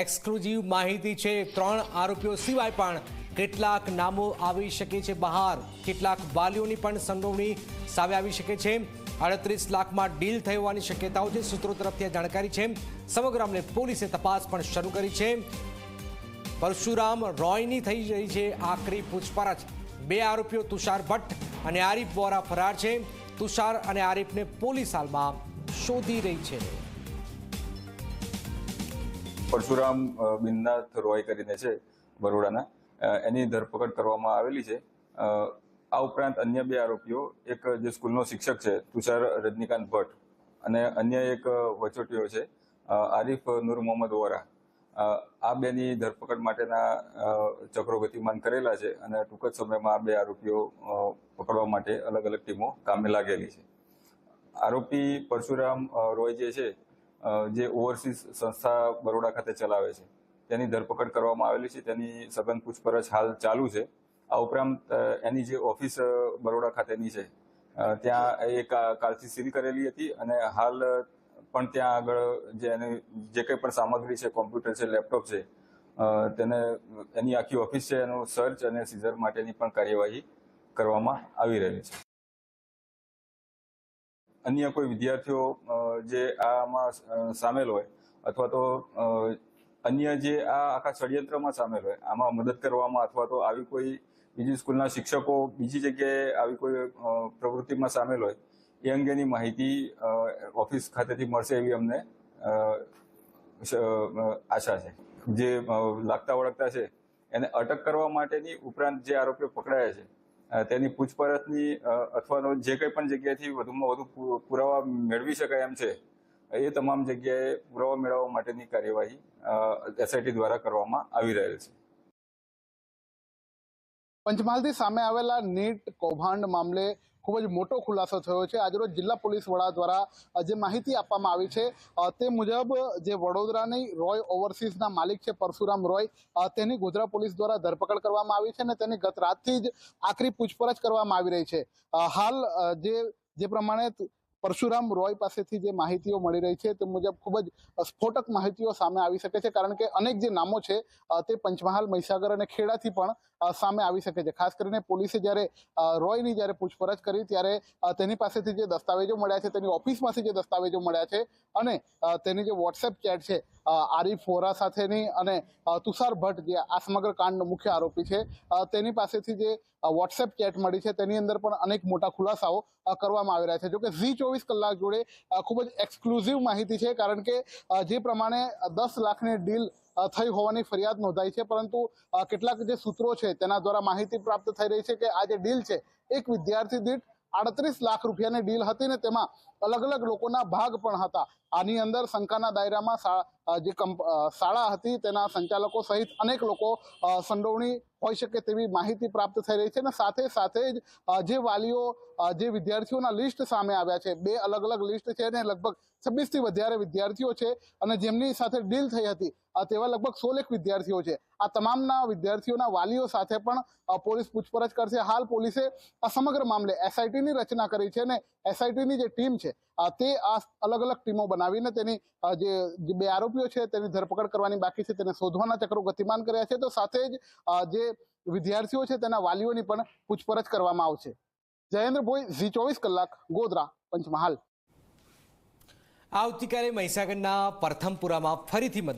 Exclusive માહિતી છે. ત્રણ આરોપીઓ સિવાય પણ કેટલાક નામો આવી શકે છે બહાર. કેટલાક વાલીઓની પણ સંડોવણી સામે આવી શકે છે. અડત્રીસ લાખમાં ડીલ થઈ હોવાની શક્યતાઓ છે. સૂત્રો તરફથી આ જાણકારી છે. સમગ્ર અમને પોલીસે તપાસ પણ શરૂ કરી છે. પરશુરામ રોયની થઈ રહી છે. આકરી પૂછપરછ. બે આરોપીઓ તુષાર ભટ્ટ અને આરીફ વોરા ફરાર છે. તુષાર અને આરીફને પોલીસ હાલમાં શોધી રહી છે. પરશુરામ બિનનાથ, રોય કરીને છે બરોડાના. એની ધરપકડ કરવામાં આવેલી છે. આ ઉપરાંત અન્ય બે આરોપીઓ, એક જે સ્કૂલનો શિક્ષક છે, તુષાર રજનીકાંત ભટ્ટ અને અન્ય એક વચોટીઓ છે આરીફ નૂર મોહમ્મદ વોરા. આ બેની ધરપકડ માટેના ચક્રો ગતિમાન કરેલા છે અને ટૂંક જ સમયમાં આ બે આરોપીઓ પકડવા માટે અલગ અલગ ટીમો કામે લાગેલી છે. આરોપી પરશુરામ રોય જે છે જે ઓવરસીઝ સંસ્થા બરોડા ખાતે ચલાવે છે, તેની ધરપકડ કરવામાં આવેલી છે, તેની સઘન પૂછપરછ હાલ ચાલુ છે. આ ઉપરાંત એની જે ઓફિસ બરોડા ખાતેની છે ત્યાં એ કાલથી સીલ કરેલી હતી અને હાલ પણ ત્યાં આગળ જે એની, જે કંઈ પણ સામગ્રી છે, કોમ્પ્યુટર છે, લેપટોપ છે તેને, એની આખી ઓફિસ છે, એનું સર્ચ અને સીઝર માટેની પણ કાર્યવાહી કરવામાં આવી રહી છે. અન્ય કોઈ વિદ્યાર્થીઓ જે આમાં સામેલ હોય અથવા તો અન્ય જે આ આખા ષડયંત્રમાં સામેલ હોય, આમાં મદદ કરવામાં અથવા તો આવી કોઈ બીજી સ્કૂલના શિક્ષકો બીજી જગ્યાએ આવી કોઈ પ્રવૃત્તિમાં સામેલ હોય, એ અંગેની માહિતી ઓફિસ ખાતેથી મળશે એવી અમને આશા છે. જે લાગતા વળગતા છે, એને અટક કરવા માટેની ઉપરાંત જે આરોપીઓ પકડાયા છે તેની પૂછપરછની અથવા જે કંઈ પણ જગ્યાએથી વધુમાં વધુ પુરાવા મેળવી શકાય એમ છે, એ તમામ જગ્યાએ પુરાવા મેળવવા માટેની કાર્યવાહી એસઆઈટી દ્વારા કરવામાં આવી રહેલ છે. પંચમહાલથી સામે આવેલા નીટ કૌભાંડ મામલે ખૂબ જ મોટો ખુલાસો થયો છે. આજરોજ જિલ્લા પોલીસ વડા દ્વારા જે માહિતી આપવામાં આવી છે તે મુજબ, જે વડોદરાની રોય ઓવરસીઝના માલિક છે પરશુરામ રોય તેની ગોધરા પોલીસ દ્વારા ધરપકડ કરવામાં આવી છે અને તેની ગત રાતથી જ આખરી પૂછપરછ કરવામાં આવી રહી છે. હાલ જે જે પ્રમાણે પરશુરામ રોય પાસેથી જે માહિતીઓ મળી રહી છે તે મુજબ ખૂબ જ સ્ફોટક માહિતીઓ સામે આવી શકે છે. કારણ કે અનેક જે નામો છે તે પંચમહાલ, મહીસાગર અને ખેડાથી પણ સામે આવી શકે છે. ખાસ કરીને પોલીસે જ્યારે રોયની જ્યારે પૂછપરછ કરી ત્યારે તેની પાસેથી જે દસ્તાવેજો મળ્યા છે, તેની ઓફિસમાંથી જે દસ્તાવેજો મળ્યા છે અને તેની જે વોટ્સએપ ચેટ છે આરીફ વોરા સાથેની અને તુષાર ભટ્ટ જે આ સમગ્ર કાંડનો મુખ્ય આરોપી છે તેની પાસેથી જે વોટ્સએપ ચેટ મળી છે, તેની અંદર પણ અનેક મોટા ખુલાસાઓ કરવામાં આવી રહ્યા છે. જોકે ઝી ચોવીસ કલાક જોડે ખૂબ જ એક્સક્લુઝિવ માહિતી છે, કારણ કે જે પ્રમાણે દસ લાખની ડીલ થઈ હોવાની ફરિયાદ નોંધાઈ છે, પરંતુ કેટલાક જે સૂત્રો છે, તેના દ્વારા માહિતી પ્રાપ્ત થઈ રહી છે કે આ જે ડીલ છે, એક વિદ્યાર્થી દીઠ આડત્રીસ લાખ રૂપિયાની ડીલ હતી ને તેમાં અલગ અલગ લોકોના ભાગ પણ હતા. આની અંદર શંકાના દાયરામાં જે શાળા હતી તેના સંચાલકો સહિત અનેક લોકો સંડોવણી હોઈ શકે તેવી માહિતી પ્રાપ્ત થઈ રહી છે અને સાથે સાથે જ જે વાલીઓ જે વિદ્યાર્થીઓના લિસ્ટ સામે આવ્યા છે, બે અલગ અલગ લિસ્ટ છે અને લગભગ છવ્વીસથી વધારે વિદ્યાર્થીઓ છે અને જેમની સાથે ડીલ થઈ હતી તેવા લગભગ સોલેક વિદ્યાર્થીઓ છે. આ તમામના વિદ્યાર્થીઓના વાલીઓ સાથે પણ પોલીસ પૂછપરછ કરશે. હાલ પોલીસે આ સમગ્ર મામલે એસઆઈટીની રચના કરી છે અને એસઆઈટીની જે ટીમ છે તે આ અલગ અલગ ટીમો બનાવીને તેની જે બે આરોપીઓ છે તેની ધરપકડ કરવાની બાકી છે, તેને શોધવાના ચક્રો ગતિમાન કર્યા છે. તો સાથે જ જે વિદ્યાર્થીઓ છે તેના વાલીઓની પણ પૂછપરછ કરવામાં આવશે. જયેન્દ્ર ભોઈ ઝી ચોવીસ કલાક ગોધરા પંચમહાલ. આવતીકાલે મહીસાગરના પ્રથમપુરામાં ફરીથી મત